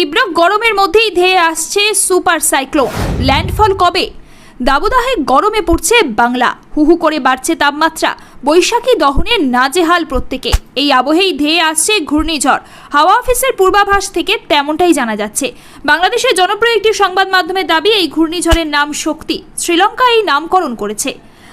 তীব্র গরমের মধ্যেই ধেয়ে আসছে সুপার সাইক্লোন। ল্যান্ডফল কবে? দাবদাহে গরমে পড়ছে বাংলা। হুহু করে বাড়ছে তাপমাত্রা। বৈশাখী দহনে নাজেহাল প্রত্যেকে। এই আবহেই ধেয়ে আসছে ঘূর্ণিঝড়। হাওয়া অফিসের পূর্বাভাস থেকে তেমনটাই জানা যাচ্ছে। বাংলাদেশের জনপ্রিয় একটি সংবাদ মাধ্যমের দাবি, এই ঘূর্ণিঝড়ের নাম শক্তি। শ্রীলঙ্কা এই নামকরণ করেছে।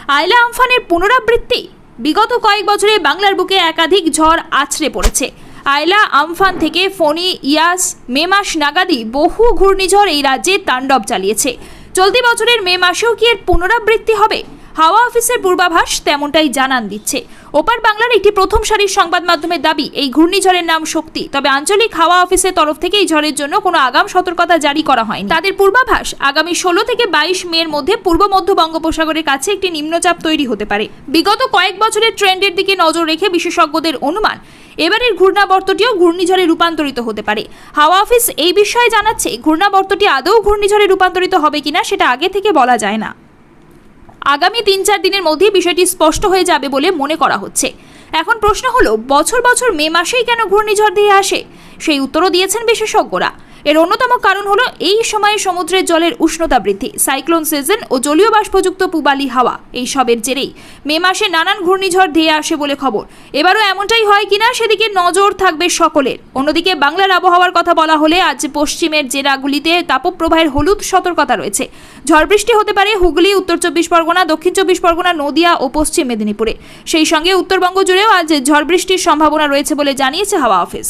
আয়লা আমফানের পুনরাবৃত্তি। বিগত কয়েক বছরে বাংলার বুকে একাধিক ঝড় আছড়ে পড়েছে। আয়লা আমফান থেকে ফণি, ইয়াস, মে মাস নাগাদি বহু ঘূর্ণিঝড় এই রাজ্যে তাণ্ডব চালিয়েছে। চলতি বছরের মে মাসেও কি এর পুনরাবৃত্তি হবে? হাওয়া অফিসের পূর্বাভাস তেমনটাই জানান দিচ্ছে। ওপার বাংলার একটি প্রথম সারির সংবাদ মাধ্যমের দাবি, এই ঘূর্ণিঝড়ের নাম শক্তি। তবে আঞ্চলিক হাওয়া অফিসের তরফ থেকে এই ঝড়ের জন্য কোনো আগাম সতর্কতা জারি করা হয়নি। তাদের পূর্বাভাস, আগামী ষোলো থেকে বাইশ মের মধ্যে পূর্ব মধ্য বঙ্গোপসাগরের কাছে একটি নিম্নচাপ তৈরি হতে পারে। বিগত কয়েক বছরের ট্রেন্ডের দিকে নজর রেখে বিশেষজ্ঞদের অনুমান, এবারের ঘূর্ণাবর্তটিও ঘূর্ণিঝড়ে রূপান্তরিত হতে পারে। হাওয়া অফিস এই বিষয়ে জানাচ্ছে, ঘূর্ণাবর্তটি আদৌ ঘূর্ণিঝড়ে রূপান্তরিত হবে কিনা সেটা আগে থেকে বলা যায় না। আগামী তিন চার দিনের মধ্যে বিষয়টি স্পষ্ট হয়ে যাবে বলে মনে করা হচ্ছে। এখন প্রশ্ন হলো, বছর বছর মে মাসেই কেন ঘূর্ণিঝড় দিয়ে আসে? সেই উত্তরও দিয়েছেন বিশেষজ্ঞরা। এর অন্যতম কারণ হলো এই সময়ে সমুদ্রের জলের উষ্ণতা বৃদ্ধি, সাইক্লোন সিজন ও জলীয় বাষ্পযুক্ত পূবালি হাওয়া। এই সবের জেরেই মে মাসে নানান ঘূর্ণিঝড় ধেয়ে আসে বলে খবর। এবারও এমনটাই হয় কিনা সেদিকে নজর থাকবে সকলের। অন্যদিকে বাংলার আবহাওয়ার কথা বলা হলে আজ পশ্চিমের জেলাগুলিতে তাপপ্রবাহের হলুদ সতর্কতা রয়েছে। ঝড় বৃষ্টি হতে পারে হুগলি, উত্তর চব্বিশ পরগনা, দক্ষিণ চব্বিশ পরগনা, নদিয়া ও পশ্চিম মেদিনীপুরে। সেই সঙ্গে উত্তরবঙ্গ জুড়েও আজ ঝড় বৃষ্টির সম্ভাবনা রয়েছে বলে জানিয়েছে হাওয়া অফিস।